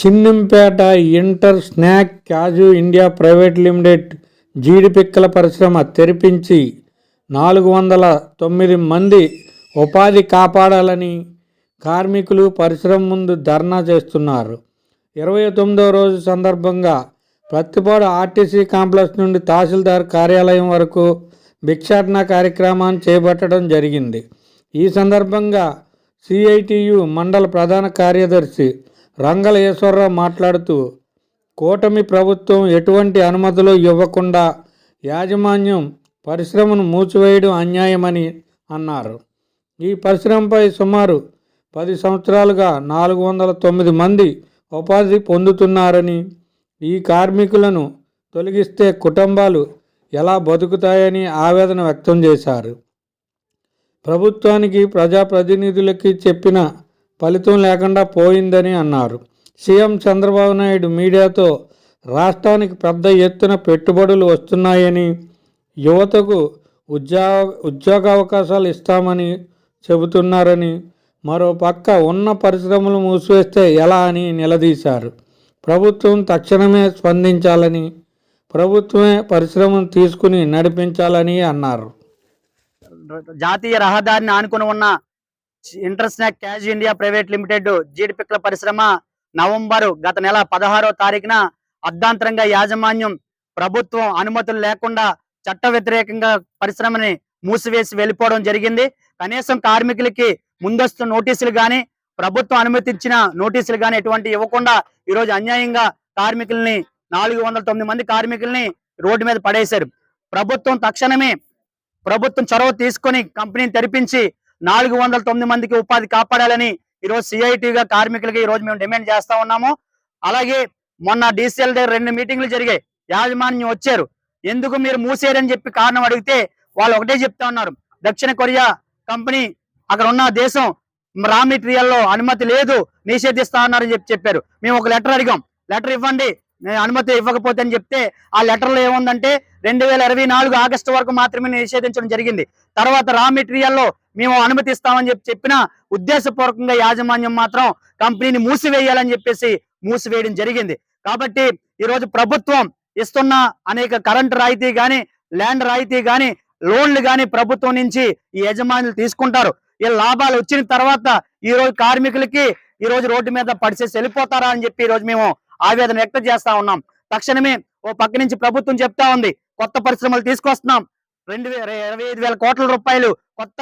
Chinnampeta Intersnack cashew India private limited జీడిపిక్కల పరిశ్రమ తెరిపించి నాలుగు వందల తొమ్మిది మంది ఉపాధి కాపాడాలని కార్మికులు పరిశ్రమ ముందు ధర్నా చేస్తున్నారు. ఇరవై తొమ్మిదవ రోజు సందర్భంగా ప్రత్తిపాడు ఆర్టీసీ కాంప్లెక్స్ నుండి తహసీల్దార్ కార్యాలయం వరకు భిక్షాటన కార్యక్రమాన్ని చేపట్టడం జరిగింది. ఈ సందర్భంగా సిఐటియు మండల ప్రధాన కార్యదర్శి రంగల ఈశ్వరరావు మాట్లాడుతూ కూటమి ప్రభుత్వం ఎటువంటి అనుమతులు ఇవ్వకుండా యాజమాన్యం పరిశ్రమను మూసివేయడం అన్యాయమని అన్నారు. ఈ పరిశ్రమపై సుమారు పది సంవత్సరాలుగా నాలుగు వందల తొమ్మిది మంది ఉపాధి పొందుతున్నారని ఈ కార్మికులను తొలగిస్తే కుటుంబాలు ఎలా బతుకుతాయని ఆవేదన వ్యక్తం చేశారు. ప్రభుత్వానికి ప్రజాప్రతినిధులకి చెప్పిన ఫలితం లేకుండా పోయిందని అన్నారు. సీఎం చంద్రబాబు నాయుడు మీడియాతో రాష్ట్రానికి పెద్ద ఎత్తున పెట్టుబడులు వస్తున్నాయని యువతకు ఉద్యోగ ఉద్యోగ అవకాశాలు ఇస్తామని చెబుతున్నారని మరో పక్క ఉన్న పరిశ్రమలు మూసివేస్తే ఎలా అని నిలదీశారు. ప్రభుత్వం తక్షణమే స్పందించాలని ప్రభుత్వమే పరిశ్రమను తీసుకుని నడిపించాలని అన్నారు. జాతీయ రహదారిని ఆనుకుని ఉన్న Intersnack cashew India private limited జీడిపిక్కల పరిశ్రమ నవంబర్ గత నెల పదహారో తారీఖున అర్ధాంతరంగా యాజమాన్యం ప్రభుత్వం అనుమతులు లేకుండా చట్ట వ్యతిరేకంగా పరిశ్రమని మూసివేసి వెళ్ళిపోవడం జరిగింది. కనీసం కార్మికులకి ముందస్తు నోటీసులు గాని ప్రభుత్వం అనుమతించిన నోటీసులు గాని ఎటువంటి ఇవ్వకుండా ఈ రోజు అన్యాయంగా కార్మికుల్ని నాలుగు వందల తొమ్మిది మంది కార్మికుల్ని రోడ్డు మీద పడేశారు. ప్రభుత్వం తక్షణమే ప్రభుత్వం చొరవ తీసుకొని కంపెనీని తెరిపించి నాలుగు వందల తొమ్మిది మందికి ఉపాధి కాపాడాలని ఈరోజు సిఐటిగా కార్మికులకి ఈరోజు మేము డిమాండ్ చేస్తా ఉన్నాము. అలాగే మొన్న డీసీఎల్ దగ్గర రెండు మీటింగ్లు జరిగాయి. యాజమాన్యం వచ్చారు. ఎందుకు మీరు మూసేయరని చెప్పి కారణం అడిగితే వాళ్ళు ఒకటే చెప్తా ఉన్నారు. దక్షిణ కొరియా కంపెనీ అక్కడ ఉన్న దేశం రా మెటీరియల్లో అనుమతి లేదు నిషేధిస్తా ఉన్నారని చెప్పి చెప్పారు. మేము ఒక లెటర్ అడిగాం. లెటర్ ఇవ్వండి అనుమతి ఇవ్వకపోతే అని చెప్తే ఆ లెటర్లో ఏముందంటే రెండు వేల ఇరవై నాలుగు ఆగస్టు వరకు మాత్రమే నిషేధించడం జరిగింది. తర్వాత రా మెటీరియల్లో మేము అనుమతిస్తామని చెప్పి చెప్పిన ఉద్దేశపూర్వకంగా యాజమాన్యం మాత్రం కంపెనీని మూసివేయాలని చెప్పేసి మూసివేయడం జరిగింది. కాబట్టి ఈరోజు ప్రభుత్వం ఇస్తున్న అనేక కరెంట్ రాయితీ కానీ ల్యాండ్ రాయితీ కానీ లోన్లు కానీ ప్రభుత్వం నుంచి ఈ యజమానులు తీసుకుంటారు. ఈ లాభాలు వచ్చిన తర్వాత ఈ రోజు కార్మికులకి ఈ రోజు రోడ్డు మీద పడిచేసి వెళ్ళిపోతారా అని చెప్పి ఈ రోజు మేము ఆవేదన వ్యక్తం చేస్తా ఉన్నాం. తక్షణమే ఓ పక్క నుంచి ప్రభుత్వం చెప్తా ఉంది. కొత్త పరిశ్రమలు తీసుకొస్తున్నాం. రెండు వేల ఇరవై ఐదు వేల కోట్ల రూపాయలు కొత్త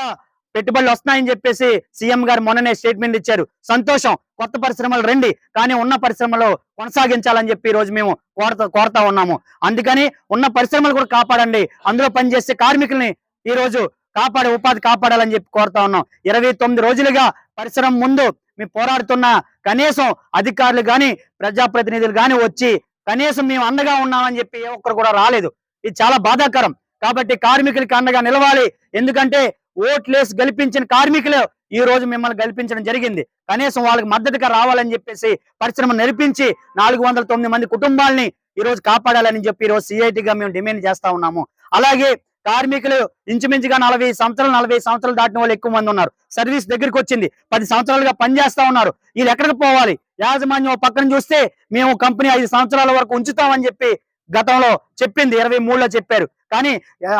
పెట్టుబడులు వస్తున్నాయని చెప్పేసి సీఎం గారు మొన్ననే స్టేట్మెంట్ ఇచ్చారు. సంతోషం కొత్త పరిశ్రమలు రండి కానీ ఉన్న పరిశ్రమలు కొనసాగించాలని చెప్పి ఈ రోజు మేము కోరతా కోరుతా ఉన్నాము. అందుకని ఉన్న పరిశ్రమలు కూడా కాపాడండి. అందులో పనిచేసే కార్మికుల్ని ఈ రోజు కాపాడే ఉపాధి కాపాడాలని చెప్పి కోరుతా ఉన్నాం. ఇరవై తొమ్మిది రోజులుగా పరిశ్రమ ముందు మేము పోరాడుతున్న కనీసం అధికారులు కానీ ప్రజాప్రతినిధులు కానీ వచ్చి కనీసం మేము అండగా ఉన్నామని చెప్పి ఏ ఒక్కరు కూడా రాలేదు. ఇది చాలా బాధాకరం. కాబట్టి కార్మికులకి అండగా నిలవాలి. ఎందుకంటే ఓట్లేసి గెలిపించిన కార్మికులు ఈ రోజు మిమ్మల్ని గెలిపించడం జరిగింది. కనీసం వాళ్ళకి మద్దతుగా రావాలని చెప్పేసి పరిశ్రమ నడిపించి నాలుగు వందల తొమ్మిది మంది కుటుంబాలని ఈ రోజు కాపాడాలని చెప్పి ఈ రోజు సిఐటిగా మేము డిమాండ్ చేస్తా ఉన్నాము. అలాగే కార్మికులు ఇంచుమించుగా నలభై సంవత్సరాలు నలభై సంవత్సరాలు దాటిన వాళ్ళు ఎక్కువ మంది ఉన్నారు. సర్వీస్ దగ్గరికి వచ్చింది. పది సంవత్సరాలుగా పనిచేస్తా ఉన్నారు. వీళ్ళు ఎక్కడికి పోవాలి? యాజమాన్యం పక్కన చూస్తే మేము కంపెనీ ఐదు సంవత్సరాల వరకు ఉంచుతామని చెప్పి గతంలో చెప్పింది ఇరవై మూడులో చెప్పారు. కానీ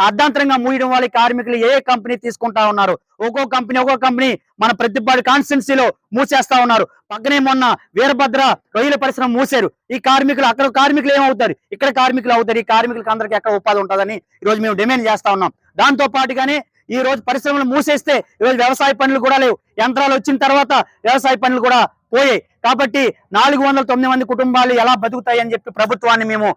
అర్ధాంతరంగా మూయడం వాళ్ళ కార్మికులు ఏ కంపెనీ తీసుకుంటా ఉన్నారు? ఒక్కో కంపెనీ ఒక్కో కంపెనీ మన ప్రతిపాడు కాన్స్టిట్యున్సీలో మూసేస్తా ఉన్నారు. పక్కనే మొన్న వీరభద్ర రొయ్యల పరిశ్రమ మూసారు ఈ కార్మికులు అక్కడ కార్మికులు ఏమవుతారు? ఇక్కడ కార్మికులు అవుతారు. ఈ కార్మికులకు అందరికి ఎక్కడ ఉపాధి ఉంటుందని ఈ రోజు మేము డిమాండ్ చేస్తా ఉన్నాం. దాంతో పాటుగానే ఈ రోజు పరిశ్రమలు మూసేస్తే ఈరోజు వ్యవసాయ పనులు కూడా లేవు. యంత్రాలు వచ్చిన తర్వాత వ్యవసాయ పనులు కూడా పోయాయి. కాబట్టి నాలుగు వందల తొమ్మిది మంది కుటుంబాలు ఎలా బతుకుతాయి అని చెప్పి ప్రభుత్వాన్ని మేము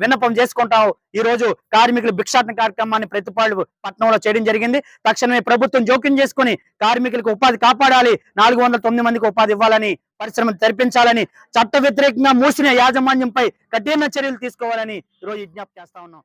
విన్నపం చేసుకుంటాం ఈ రోజు కార్మికులు భిక్షాటన కార్యక్రమాన్ని ప్రతిపాడు పట్టణంలో చేయడం జరిగింది. తక్షణమే ప్రభుత్వం జోక్యం చేసుకుని కార్మికులకు ఉపాధి కాపాడాలి. నాలుగు వందల తొమ్మిది మందికి ఉపాధి ఇవ్వాలని పరిశ్రమ తెరిపించాలని చట్ట వ్యతిరేకంగా మూసిన యాజమాన్యంపై కఠిన చర్యలు తీసుకోవాలని ఈరోజు రోజు విజ్ఞప్తి చేస్తా ఉన్నాం.